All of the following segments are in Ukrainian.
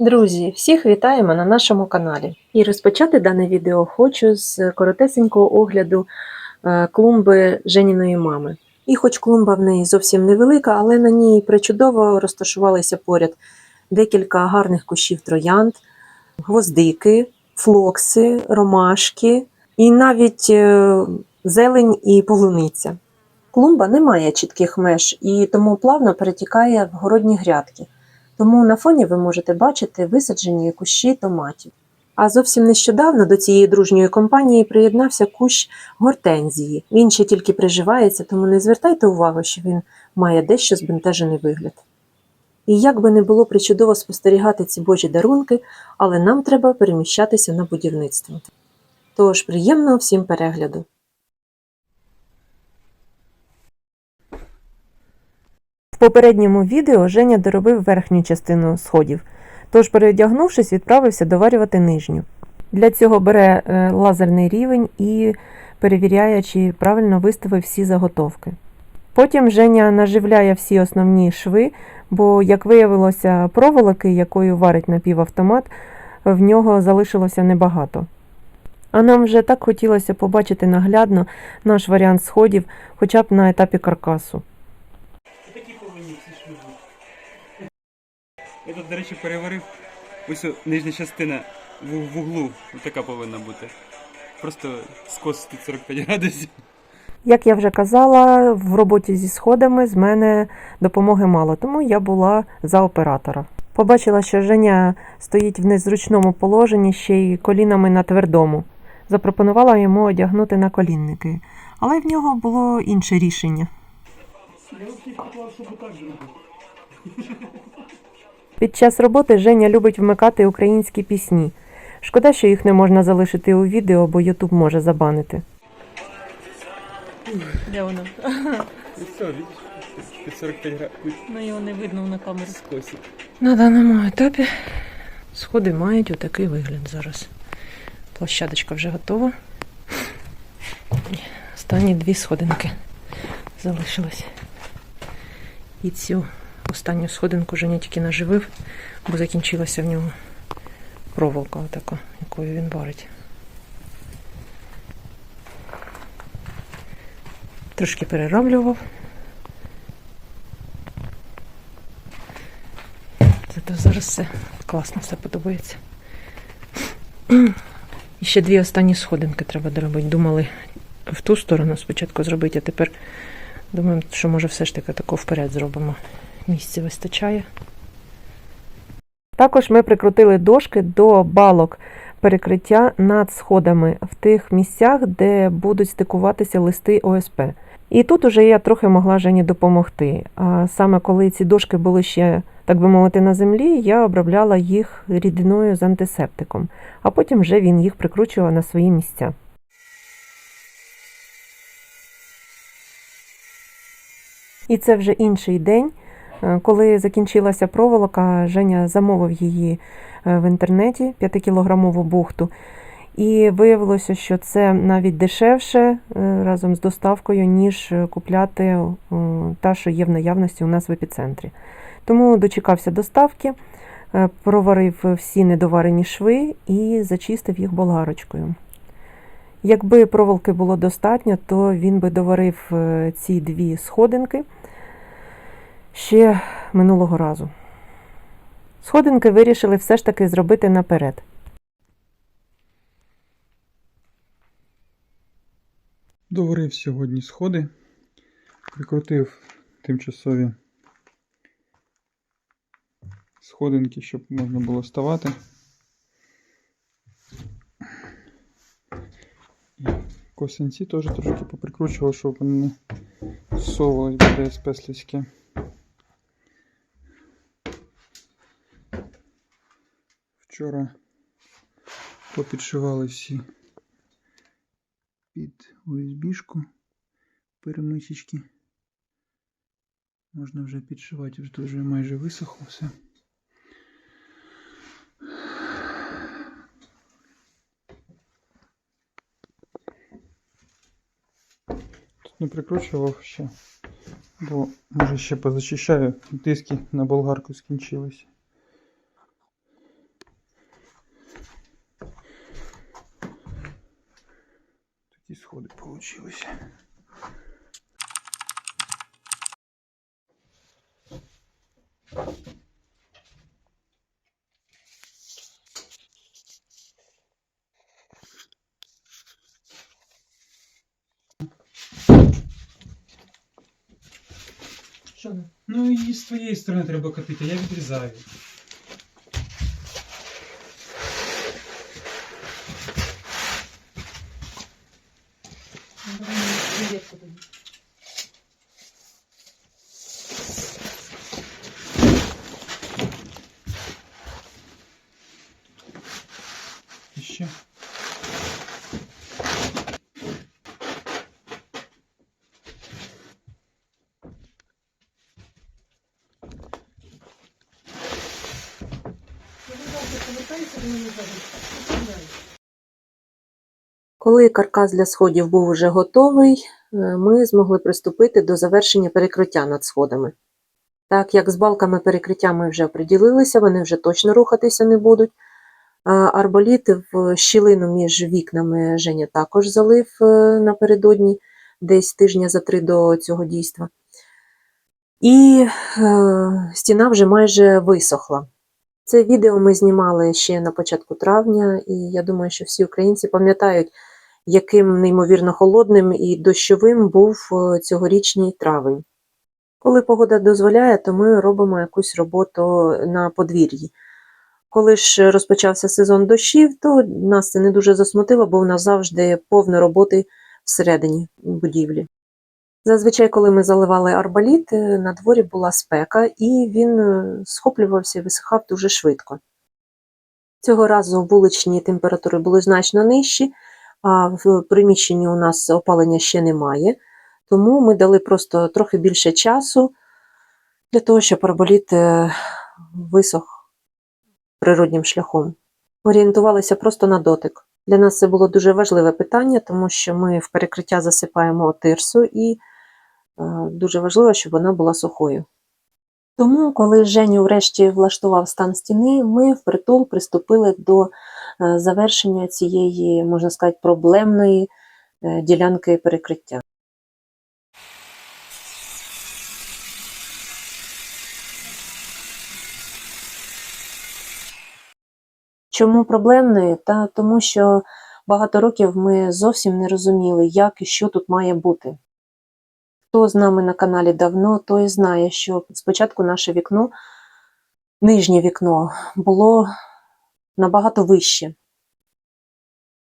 Друзі, всіх вітаємо на нашому каналі. І розпочати дане відео хочу з коротесенького огляду е, клумби Женіної мами. І хоч клумба в неї зовсім невелика, але на ній причудово розташувалися поряд декілька гарних кущів троянд, гвоздики, флокси, ромашки і навіть е, зелень і полуниця. Клумба не має чітких меж і тому плавно перетікає в городні грядки. Тому на фоні ви можете бачити висаджені кущі томатів. А зовсім нещодавно до цієї дружньої компанії приєднався кущ гортензії. Він ще тільки приживається, тому не звертайте увагу, що він має дещо збентежений вигляд. І як би не було причудово спостерігати ці божі дарунки, але нам треба переміщатися на будівництво. Тож приємного всім перегляду! Попередньому відео Женя доробив верхню частину сходів, тож, переодягнувшись, відправився доварювати нижню. Для цього бере е, лазерний рівень і перевіряє, чи правильно виставив всі заготовки. Потім Женя наживляє всі основні шви, бо, як виявилося, проволоки, якою варить напівавтомат, в нього залишилося небагато. А нам вже так хотілося побачити наглядно наш варіант сходів, хоча б на етапі каркасу. Я тут, до речі, переварив ось нижня частина в, в углу. Така повинна бути. Просто скос 45 градусів. Як я вже казала, в роботі зі сходами з мене допомоги мало, тому я була за оператора. Побачила, що Женя стоїть в незручному положенні ще й колінами на твердому. Запропонувала йому одягнути на колінники, але в нього було інше рішення. Під час роботи Женя любить вмикати українські пісні. Шкода, що їх не можна залишити у відео, бо Ютуб може забанити. Де воно? Під 45 градусів Ну його не видно на камері. скосить. На даному етапі сходи мають отакий вигляд зараз. Площадочка вже готова. Останні дві сходинки залишились. І цю останню сходинку Женя тільки наживив, бо закінчилася в нього проволока, отака, якою він варить. Трошки перероблював. Зато зараз все класно, все подобається. І ще дві останні сходинки треба доробити. Думали в ту сторону спочатку зробити, а тепер думаємо, що може все ж таки тако вперед зробимо. Місця вистачає. Також ми прикрутили дошки до балок перекриття над сходами в тих місцях, де будуть стикуватися листи ОСП. І тут уже я трохи могла Жені допомогти. А саме коли ці дошки були ще, так би мовити, на землі, я обробляла їх рідиною з антисептиком, а потім вже він їх прикручував на свої місця. І це вже інший день. Е, Коли закінчилася проволока, Женя замовив її е, в інтернеті 5-кілограмову бухту. І виявилося, що це навіть дешевше е, разом з доставкою, ніж купляти та, що є в наявності у нас в епіцентрі. Тому дочекався доставки, проварив всі недоварені шви і зачистив їх болгарочкою. Якби проволоки було достатньо, то він би доварив ці дві сходинки ще минулого разу. Сходинки вирішили все ж таки зробити наперед. Доварив сьогодні сходи. Прикрутив тимчасові сходинки, щоб можна було ставати. І Косинці теж трошки поприкручував, щоб вони не зсовувались, бо ДСП слизьке. Вчора попідшивали всі під USB-шку перемичечки. Можна вже підшивати, вже вже майже висохло все. Тут не прикручував ще, бо може ще позачищаю, диски на болгарку скінчилися. сходи получились. Що? Ну і з твоєї сторони треба катити, я відрізаю. Коли каркас для сходів був уже готовий, е, ми змогли приступити до завершення перекриття над сходами. Так як з балками перекриття ми вже оприділилися, вони вже точно рухатися не будуть. Арболіт в щілину між вікнами Женя також залив е, напередодні, десь тижня за три до цього дійства. І е, стіна вже майже висохла. Це відео ми знімали ще на початку травня, і я думаю, що всі українці пам'ятають, яким неймовірно холодним і дощовим був е, цьогорічний травень. Коли погода дозволяє, то ми робимо якусь роботу на подвір'ї. Коли ж розпочався сезон дощів, то нас це не дуже засмутило, бо в нас завжди повно роботи всередині будівлі. Зазвичай, коли ми заливали арбаліт, е, на дворі була спека, і він е, схоплювався і висихав дуже швидко. Цього разу вуличні температури були значно нижчі, а в приміщенні у нас опалення ще немає, тому ми дали просто трохи більше часу для того, щоб арбаліт е, висох природнім шляхом. Орієнтувалися просто на дотик. Для нас це було дуже важливе питання, тому що ми в перекриття засипаємо тирсу і е, дуже важливо, щоб вона була сухою. Тому, коли Женю врешті влаштував стан стіни, ми впритул приступили до е, завершення цієї, можна сказати, проблемної е, ділянки перекриття. Чому проблемною? Та тому що багато років ми зовсім не розуміли, як і що тут має бути. Хто з нами на каналі давно, той знає, що спочатку наше вікно, нижнє вікно, було набагато вище.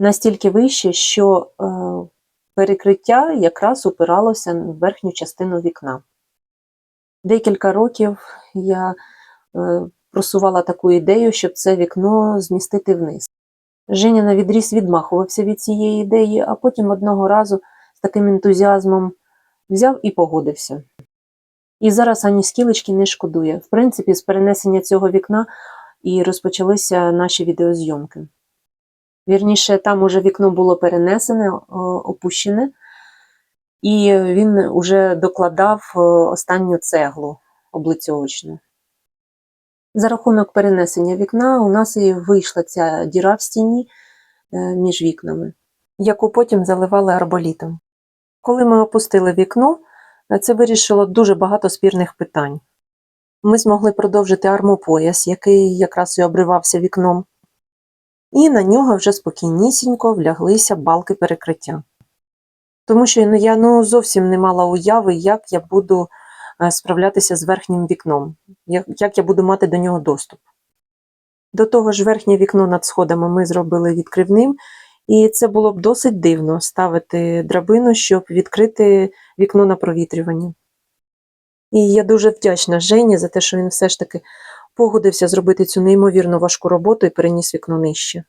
Настільки вище, що е, перекриття якраз упиралося в верхню частину вікна. Декілька років я е, просувала таку ідею, щоб це вікно змістити вниз. Женя на відріз відмахувався від цієї ідеї, а потім одного разу з таким ентузіазмом взяв і погодився. І зараз ані скілечки не шкодує. В принципі, з перенесення цього вікна і розпочалися наші відеозйомки. Вірніше, там уже вікно було перенесене, опущене, і він уже докладав останню цеглу облицьовочну. За рахунок перенесення вікна у нас і вийшла ця діра в стіні е, між вікнами, яку потім заливали арболітом. Коли ми опустили вікно, е, це вирішило дуже багато спірних питань. Ми змогли продовжити армопояс, який якраз і обривався вікном, і на нього вже спокійнісінько вляглися балки перекриття. Тому що ну, я ну, зовсім не мала уяви, як я буду е, справлятися з верхнім вікном, як, як я буду мати до нього доступ. До того ж, верхнє вікно над сходами ми зробили відкривним, і це було б досить дивно ставити драбину, щоб відкрити вікно на провітрювання. І я дуже вдячна Жені за те, що він все ж таки погодився зробити цю неймовірно важку роботу і переніс вікно нижче.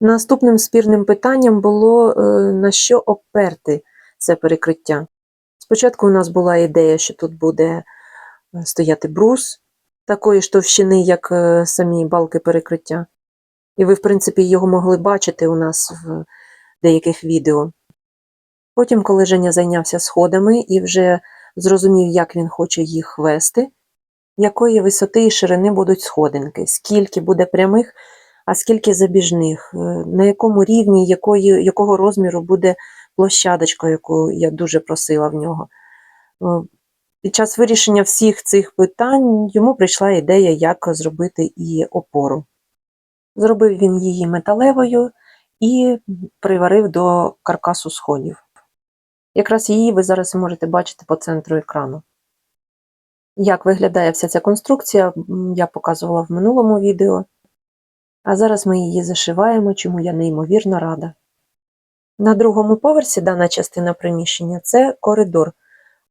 Наступним спірним питанням було, е, на що оперти це перекриття. Спочатку у нас була ідея, що тут буде е, стояти брус такої ж товщини, як е, самі балки перекриття. І ви, в принципі, його могли бачити у нас в деяких відео. Потім, коли Женя зайнявся сходами і вже зрозумів, як він хоче їх вести, якої висоти і ширини будуть сходинки, скільки буде прямих а скільки забіжних, е, на якому рівні, якої, якого розміру буде площадочка, яку я дуже просила в нього. Е, Під час вирішення всіх цих питань йому прийшла ідея, як зробити і опору. Зробив він її металевою і приварив до каркасу сходів. Якраз її ви зараз можете бачити по центру екрану. Як виглядає вся ця конструкція, я показувала в минулому відео. А зараз ми її зашиваємо, чому я неймовірно рада. На другому поверсі дана частина приміщення це коридор,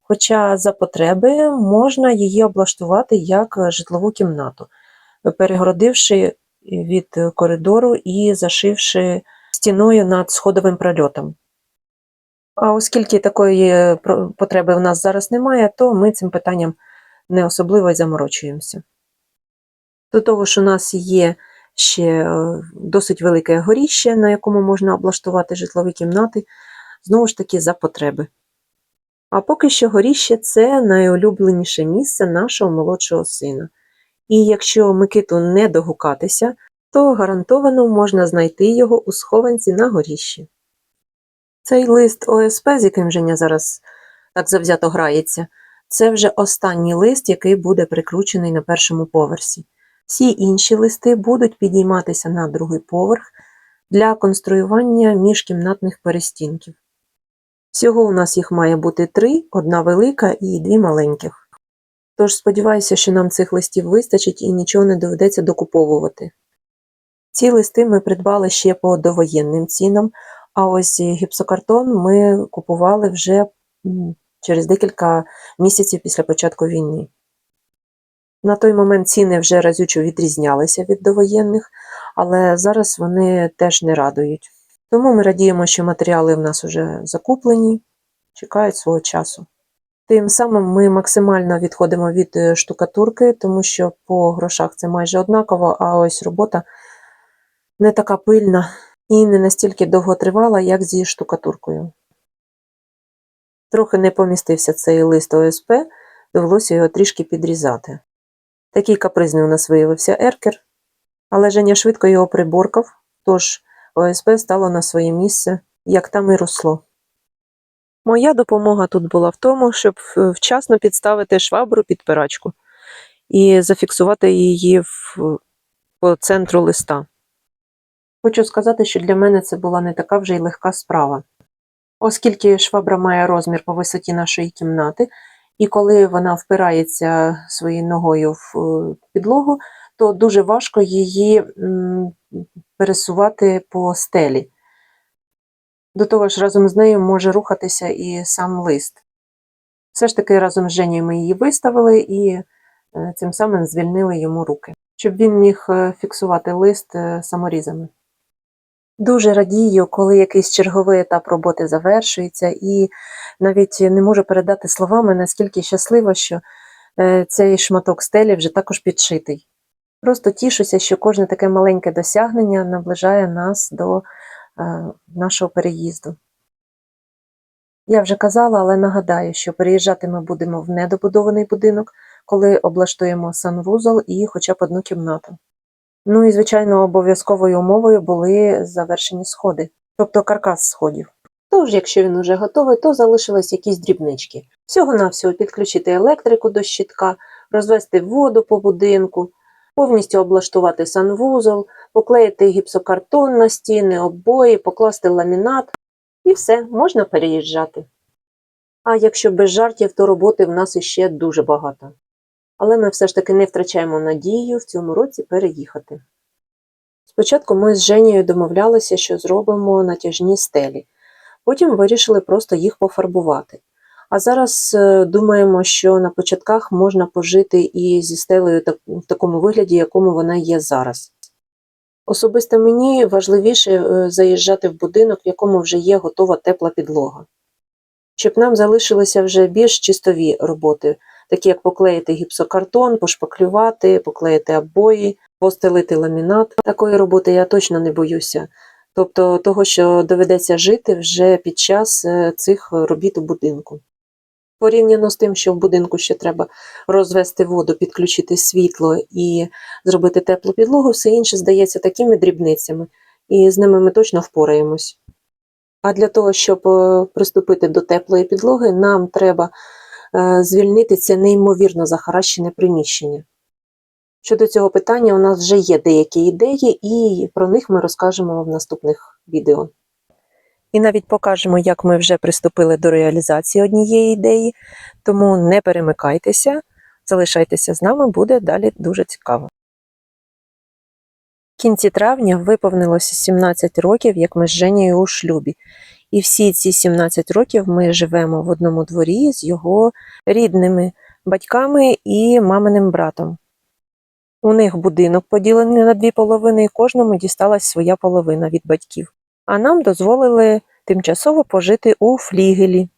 хоча за потреби можна її облаштувати як житлову кімнату, перегородивши від коридору і зашивши стіною над сходовим прольотом. А оскільки такої потреби в нас зараз немає, то ми цим питанням не особливо й заморочуємося. До того ж, у нас є ще е, досить велике горіще, на якому можна облаштувати житлові кімнати, знову ж таки, за потреби. А поки що горіще це найулюбленіше місце нашого молодшого сина. І якщо Микиту не догукатися, то гарантовано можна знайти його у схованці на горіщі. Цей лист ОСП, з яким Женя зараз так завзято грається, це вже останній лист, який буде прикручений на першому поверсі. Всі інші листи будуть підійматися на другий поверх для конструювання міжкімнатних перестінків. Всього у нас їх має бути три: одна велика і дві маленьких. Тож сподіваюся, що нам цих листів вистачить і нічого не доведеться докуповувати. Ці листи ми придбали ще по довоєнним цінам, а ось гіпсокартон ми купували вже через декілька місяців після початку війни. На той момент ціни вже разючо відрізнялися від довоєнних, але зараз вони теж не радують. Тому ми радіємо, що матеріали в нас вже закуплені, чекають свого часу. Тим самим ми максимально відходимо від е, штукатурки, тому що по грошах це майже однаково, а ось робота не така пильна і не настільки довго тривала, як зі штукатуркою. Трохи не помістився цей лист ОСП, довелося його трішки підрізати. Такий капризний у нас виявився еркер, але Женя швидко його приборкав, тож ОСП стало на своє місце, як там і росло. Моя допомога тут була в тому, щоб е, вчасно підставити швабру під пирачку і зафіксувати її в, по центру листа. Хочу сказати, що для мене це була не така вже й легка справа. Оскільки швабра має розмір по висоті нашої кімнати, і коли вона впирається своєю ногою в е, підлогу, то дуже важко її пересувати по стелі. До того ж, разом з нею може рухатися і сам лист. Все ж таки, разом з Женєю ми її виставили і е, цим самим звільнили йому руки, щоб він міг е, фіксувати лист е, саморізами. Дуже радію, коли якийсь черговий етап роботи завершується, і навіть не можу передати словами, наскільки щаслива, що цей шматок стелі вже також підшитий. Просто тішуся, що кожне таке маленьке досягнення наближає нас до нашого переїзду. Я вже казала, але нагадаю, що переїжджати ми будемо в недобудований будинок, коли облаштуємо санвузол і хоча б одну кімнату. Ну і, звичайно, обов'язковою умовою були завершені сходи, тобто каркас сходів. Тож, якщо він уже готовий, то залишились якісь дрібнички. Всього-навсього підключити електрику до щитка, розвести воду по будинку, повністю облаштувати санвузол, поклеїти гіпсокартон на стіни, обої, покласти ламінат і все, можна переїжджати. А якщо без жартів, то роботи в нас іще дуже багато. Але ми все ж таки не втрачаємо надію в цьому році переїхати. Спочатку ми з Женєю домовлялися, що зробимо натяжні стелі, потім вирішили просто їх пофарбувати. А зараз е, думаємо, що на початках можна пожити і зі стелею в такому вигляді, якому вона є зараз. Особисто мені важливіше е, заїжджати в будинок, в якому вже є готова тепла підлога. Щоб нам залишилися вже більш чистові роботи, такі як поклеїти гіпсокартон, пошпаклювати, поклеїти обої, постелити ламінат. Такої роботи я точно не боюся. Тобто того, що доведеться жити вже під час е, цих робіт у будинку. Порівняно з тим, що в будинку ще треба розвести воду, підключити світло і зробити теплу підлогу, все інше здається такими дрібницями, і з ними ми точно впораємось. А для того, щоб е, приступити до теплої підлоги, нам треба е, звільнити це неймовірно захаращене приміщення. Щодо цього питання, у нас вже є деякі ідеї, і про них ми розкажемо в наступних відео. І навіть покажемо, як ми вже приступили до реалізації однієї ідеї, тому не перемикайтеся, залишайтеся з нами, буде далі дуже цікаво. В кінці травня виповнилося 17 років, як ми з Женєю у шлюбі. І всі ці 17 років ми живемо в одному дворі з його рідними батьками і маминим братом. У них будинок поділений на дві половини, і кожному дісталась своя половина від батьків. А нам дозволили тимчасово пожити у флігелі.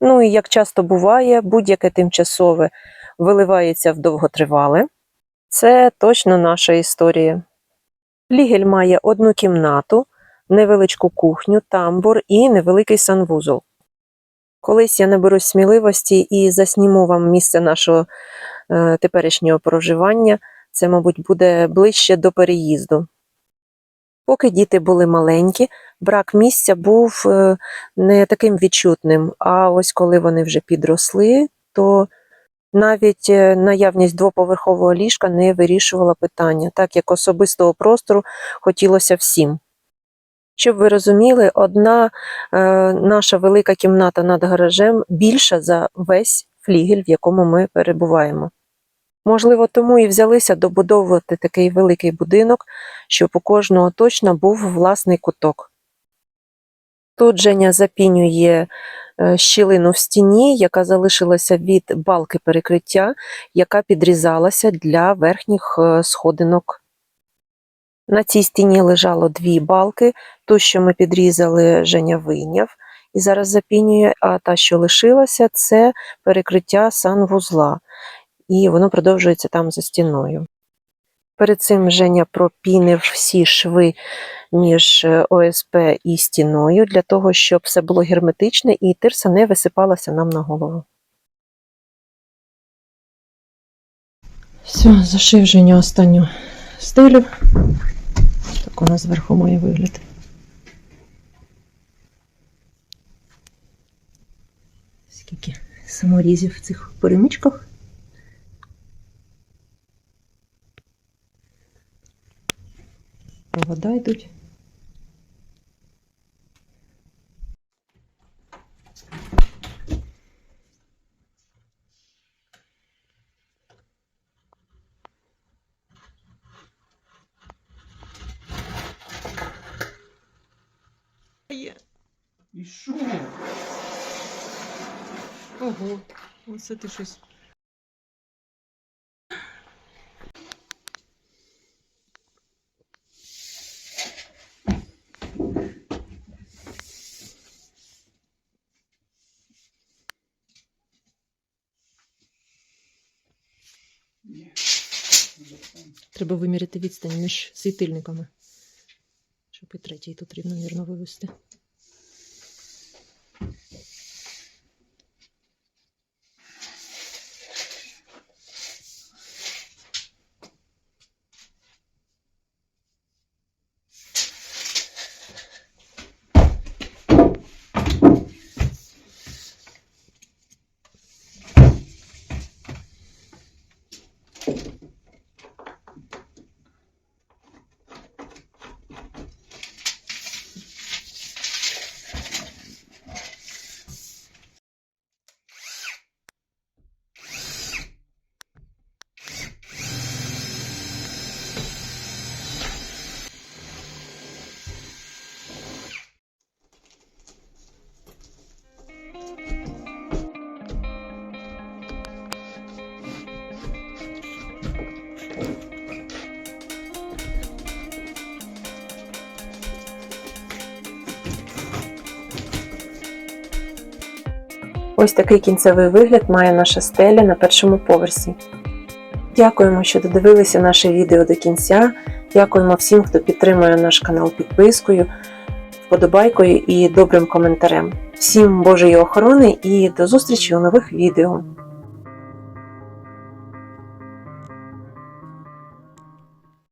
Ну і як часто буває, будь-яке тимчасове виливається в довготривале. Це точно наша історія. Флігель має одну кімнату, невеличку кухню, тамбур і невеликий санвузол. Колись я наберусь сміливості і засніму вам місце нашого е, теперішнього проживання. Це, мабуть, буде ближче до переїзду. Поки діти були маленькі, брак місця був е, не таким відчутним. А ось коли вони вже підросли, то навіть е, наявність двоповерхового ліжка не вирішувала питання, так як особистого простору хотілося всім. Щоб ви розуміли, одна е, наша велика кімната над гаражем більша за весь флігель, в якому ми перебуваємо. Можливо, тому і взялися добудовувати такий великий будинок, щоб у кожного точно був власний куток. Тут Женя запінює е, щілину в стіні, яка залишилася від балки перекриття, яка підрізалася для верхніх е, сходинок. На цій стіні лежало дві балки, ту, що ми підрізали, Женя вийняв і зараз запінює, а та, що лишилася, це перекриття санвузла і воно продовжується там за стіною. Перед цим Женя пропінив всі шви між е, ОСП і стіною для того, щоб все було герметичне і тирса не висипалася нам на голову. Все, зашив Женя останню стелю. Так вона зверху має вигляд. Скільки саморізів в цих перемичках. Провода йдуть. І що? Ого, оце ти щось. Треба виміряти відстань між світильниками. Щоб і третій тут рівномірно вивести. Ось такий кінцевий вигляд має наша стеля на першому поверсі. Дякуємо, що додивилися наше відео до кінця. Дякуємо всім, хто підтримує наш канал підпискою, вподобайкою і добрим коментарем. Всім Божої охорони і до зустрічі у нових відео.